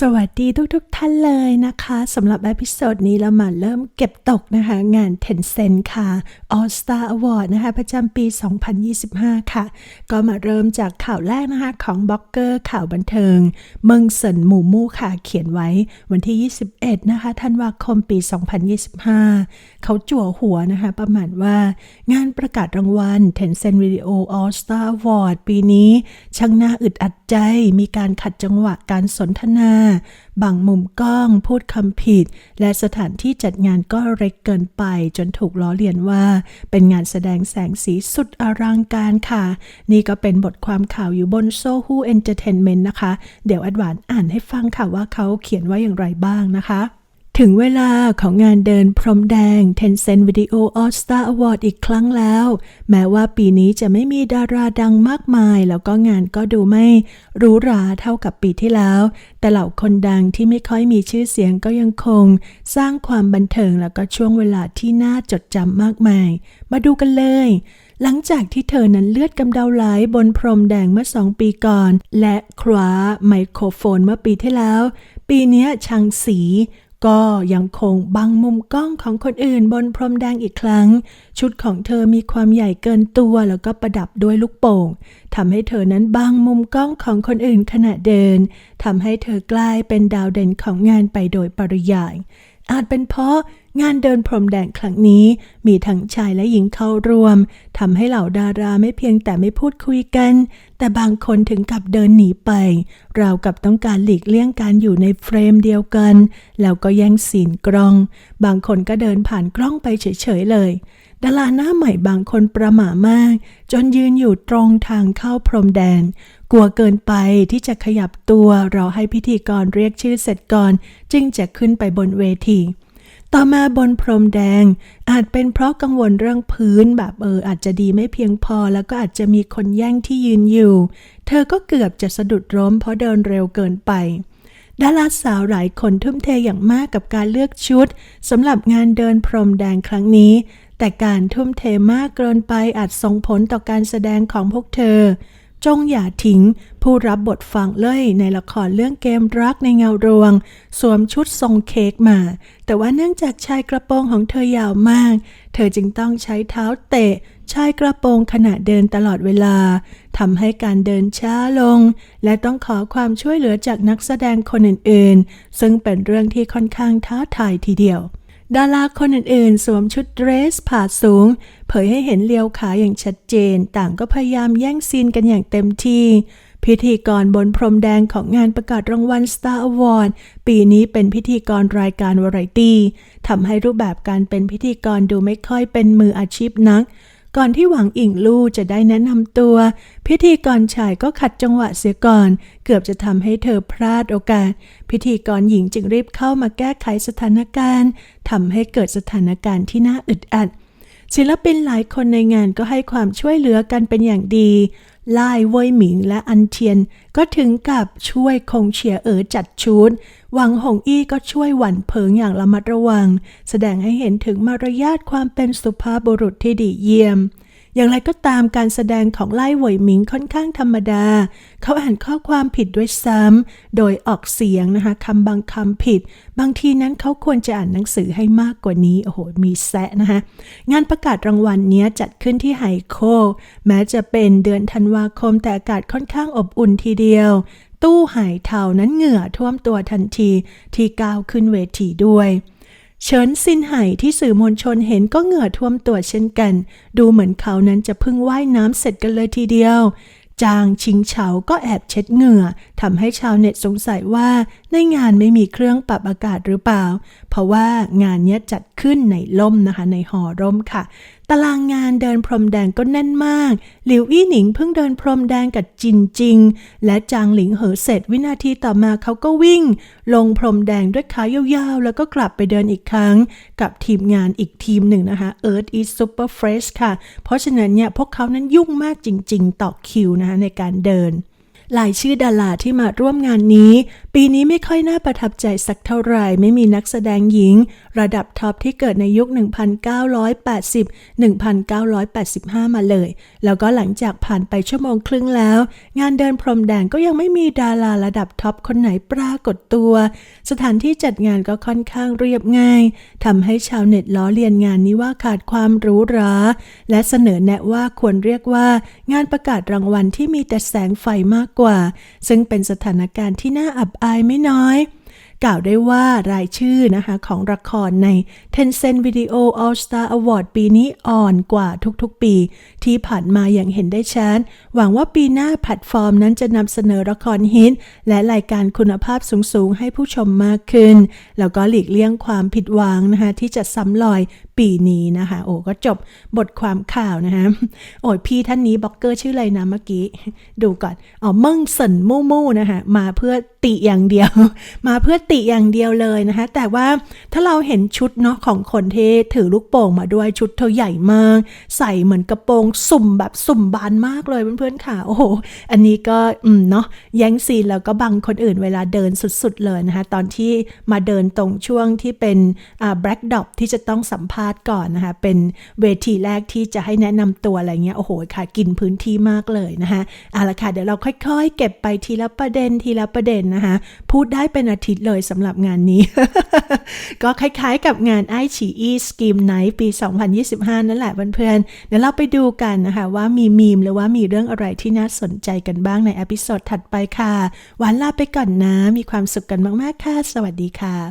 สวัสดีทุกๆทท่านเลยนะคะสำหรับเอพิโซดนี้เรามาเริ่มเก็บตกนะคะ งาน Tencent ค่ะ All Star Award นะคะ ประจำปี 2025 ค่ะ ก็มาเริ่มจากข่าวแรกนะคะ ของบล็อกเกอร์ข่าวบันเทิง เมิงเซินหมู่มู่ค่ะ เขียนไว้วันที่ 21 นะคะธันวาคมปี 2025 เขาจั่วหัวนะคะ ประมาณว่า งานประกาศรางวัล Tencent Video All Star Award ปีนี้ช่างน่าอึดอัดใจมีการขัดจังหวะการสนทนาบางมุมกล้องพูดคำผิด และสถานที่จัดงานก็เล็กเกินไป จนถูกล้อเลียนว่า เป็นงานแสดงแสงสีสุดอลังการค่ะ นี่ก็เป็นบทความข่าวอยู่บนโซฮูเอนเตอร์เทนเมนต์นะคะ เดี๋ยวอัดหวานอ่านให้ฟังค่ะว่าเขาเขียนว่าอย่างไรบ้างนะคะ ถึงเวลาของงานเดินพรมแดง Tencent Video All Star Award อีกครั้งแล้ว แม้ว่าปีนี้จะไม่มีดาราดังมากมาย แล้วก็งานก็ดูไม่หรูหราเท่ากับปีที่แล้ว แต่เหล่าคนดังที่ไม่ค่อยมีชื่อเสียงก็ยังคง สร้างความบันเทิงแล้วก็ช่วงเวลาที่น่าจดจำมากมาย มาดูกันเลย หลังจากที่เธอนั้นเลือดกำเดาไหลบนพรมแดงเมื่อสองปีก่อน และคว้าไมโครโฟนเมื่อปีที่แล้ว ปีนี้ชังสี ก็ยังคงบังมุมกล้องของคนอื่นบนพรมแดงอีกครั้ง ชุดของเธอมีความใหญ่เกินตัวแล้วก็ประดับด้วยลูกโป่งทำให้เธอนั้นบังมุมกล้องของคนอื่นขณะเดินทำให้เธอกลายเป็นดาวเด่นของงานไปโดยปริยายอาจเป็นเพราะ งานเดินพรมแดงครั้งนี้มีทั้งชายและหญิงเข้าร่วมทำให้เหล่าดาราไม่เพียงแต่ไม่พูดคุยกัน แต่บางคนถึงกับเดินหนีไป ราวกับต้องการหลีกเลี่ยงการอยู่ในเฟรมเดียวกัน แล้วก็แย่งซีนกล้อง บางคนก็เดินผ่านกล้องไปเฉยๆเลยดาราหน้าใหม่บางคนประหม่ามาก จนยืนอยู่ตรงทางเข้าพรมแดน กลัวเกินไปที่จะขยับตัวรอให้พิธีกรเรียกชื่อเสร็จก่อน จึงจะขึ้นไปบนเวที ต่อมาบนพรมแดง อาจเป็นเพราะกังวลเรื่องพื้นแบบเอออาจจะดีไม่เพียงพอ แล้วก็อาจจะมีคนแย่งที่ยืนอยู่ เธอก็เกือบจะสะดุดล้มเพราะเดินเร็วเกินไปดาราสาวหลายคนทุ่มเทอย่างมากกับการเลือกชุดสำหรับงานเดินพรมแดงครั้งนี้ แต่การทุ่มเทมากเกินไปอาจส่งผลต่อการแสดงของพวกเธอ จงอย่าทิ้ง ผู้รับบทฟังเล่ยในละครเรื่องเกมรักในเงารวง สวมชุดทรงเค้กมา แต่ว่าเนื่องจากชายกระโปรงของเธอยาวมาก เธอจึงต้องใช้เท้าเตะชายกระโปรงขณะเดินตลอดเวลาทำให้การเดินช้าลง และต้องขอความช่วยเหลือจากนักแสดงคนอื่นๆ ซึ่งเป็นเรื่องที่ค่อนข้างท้าทายทีเดียว ดาราคนอื่นๆ สวมชุดเดรสผ่าสูง เผยให้เห็นเลียวขาอย่างชัดเจน ต่างก็พยายามแย่งซีนกันอย่างเต็มที่ พิธีกรบนพรมแดงของงานประกาศรางวัล Star Award ปีนี้เป็นพิธีกรรายการวาไรตี้ทำให้รูปแบบการเป็นพิธีกรดูไม่ค่อยเป็นมืออาชีพนัก ก่อนที่หวังอิงลู่จะได้แนะนำตัว พิธีกรชายก็ขัดจังหวะเสียก่อน เกือบจะทำให้เธอพลาดโอกาส พิธีกรหญิงจึงรีบเข้ามาแก้ไขสถานการณ์ทำให้เกิดสถานการณ์ที่น่าอึดอัดศิลปินหลายคนในงานก็ให้ความช่วยเหลือกันเป็นอย่างดี ล่ายเว่ยหมิงและอันเทียน ก็ถึงกับช่วยคงเฉียเอ๋อจัดชุด หวังหงอี้ก็ช่วยหวั่นเพิงอย่างระมัดระวัง แสดงให้เห็นถึงมารยาทความเป็นสุภาพบุรุษที่ดีเยี่ยม อย่างไรก็ตามการแสดงของไล่หวยหมิงค่อนข้างธรรมดา เขาอ่านข้อความผิดด้วยซ้ำ โดยออกเสียงนะคะคำบางคำผิด บางทีนั้นเขาควรจะอ่านหนังสือให้มากกว่านี้ โอ้โห มีแซะนะคะ งานประกาศรางวัลเนี้ยจัดขึ้นที่ไฮโค แม้จะเป็นเดือนธันวาคมแต่อากาศค่อนข้างอบอุ่นทีเดียว ตู้หายเทานั้นเหงื่อท่วมตัวทันทีที่ก้าวขึ้นเวทีด้วย เฉินซินไห่ที่สื่อมวลชนเห็นก็เหงื่อท่วมตัวเช่นกัน ดูเหมือนเขานั้นจะเพิ่งว่ายน้ำเสร็จกันเลยทีเดียว จางชิงเฉาก็แอบเช็ดเหงื่อทำให้ชาวเน็ตสงสัยว่าในงานไม่มีเครื่องปรับอากาศหรือเปล่า เพราะว่างานนี้จัดขึ้นในล่มนะคะในหอร่มค่ะตารางงานเดินพรมแดงก็แน่นมาก หลิวอี้หนิงเพิ่งเดินพรมแดงกับจินจิง และจางหลิงเหอเสร็จวินาทีต่อมาเขาก็วิ่ง ลงพรมแดงด้วยขายาวๆ แล้วก็กลับไปเดินอีกครั้ง กับทีมงานอีกทีมหนึ่งนะคะ Earth is Super Fresh ค่ะ เพราะฉะนั้นเนี่ยพวกเขานั้นยุ่งมากจริง ๆ ต่อคิวนะคะในการเดินรายชื่อดาราที่มาร่วมงานนี้ ปีนี้ไม่ค่อยน่าประทับใจสักเท่าไหร่ไม่มีนักแสดงหญิง ระดับท็อปที่เกิดในยุค 1980 1985 มาเลย แล้วก็หลังจากผ่านไปชั่วโมงครึ่งแล้ว งานเดินพรมแดงก็ยังไม่มีดาราระดับท็อปคนไหนปรากฏตัว สถานที่จัดงานก็ค่อนข้างเรียบง่ายทำให้ชาวเน็ตล้อเลียนงานนี้ว่าขาดความหรูหรา และเสนอแนะว่าควรเรียกว่า งานประกาศรางวัลที่มีแต่แสงไฟมากกว่า ซึ่งเป็นสถานการณ์ที่น่าอับอายไม่น้อย กล่าวได้ว่ารายชื่อนะคะของละครใน Tencent Video All Star Award ปีนี้อ่อนกว่าทุกๆปี ที่ผ่านมาอย่างเห็นได้ชัดหวังว่าปีหน้าแพลตฟอร์มนั้นจะนำเสนอละครฮิตและรายการคุณภาพสูงๆ ให้ผู้ชมมากขึ้น แล้วก็หลีกเลี่ยงความผิดหวังนะคะที่จะซ้ำรอยปีนี้นะคะโอ้ก็จบบทความข่าวนะคะโอ้ยพี่ท่านนี้บล็อกเกอร์ชื่ออะไรนะเมื่อกี้ ดูก่อนอ๋อเมิ่งเสินมู่มู่นะคะมาเพื่อติอย่างเดียว มาเพื่อติอย่างเดียวเลยนะคะ แต่ว่าถ้าเราเห็นชุดเนาะของคนที่ถือลูกโป่งมาด้วยชุดเธอใหญ่มาก ใส่เหมือนกระโปรงสุ่มแบบสุ่มบานมากเลยเพื่อนๆค่ะ โอ้โห อันนี้ก็อืมเนาะแย่งซีนแล้วก็บังคนอื่นเวลาเดินสุดๆเลยนะคะ ตอนที่มาเดินตรงช่วงที่เป็นอ่าแบล็กดอปที่จะต้องสัมภาษณ์ก่อนนะคะ เป็นเวทีแรกที่จะให้แนะนำตัวอะไรเงี้ยโอ้โหค่ะ กินพื้นที่มากเลยนะคะเอาละค่ะเดี๋ยวเราค่อย ๆ เก็บไปทีละประเด็นทีละประเด็นนะคะพูดได้เป็นอาทิตย์เลยเลยสำหรับงานนี้ ก็คล้ายๆกับงานไอฉีอีสกีมไนท์ปี 2025 นั่นแหละเพื่อนๆเดี๋ยวเราไปดูกันนะคะว่ามีมีมหรือว่ามีเรื่องอะไรที่น่าสนใจกันบ้างในอพิโซดถัดไปค่ะ วันลาไปก่อนนะ มีความสุขกันมากๆค่ะ สวัสดีค่ะ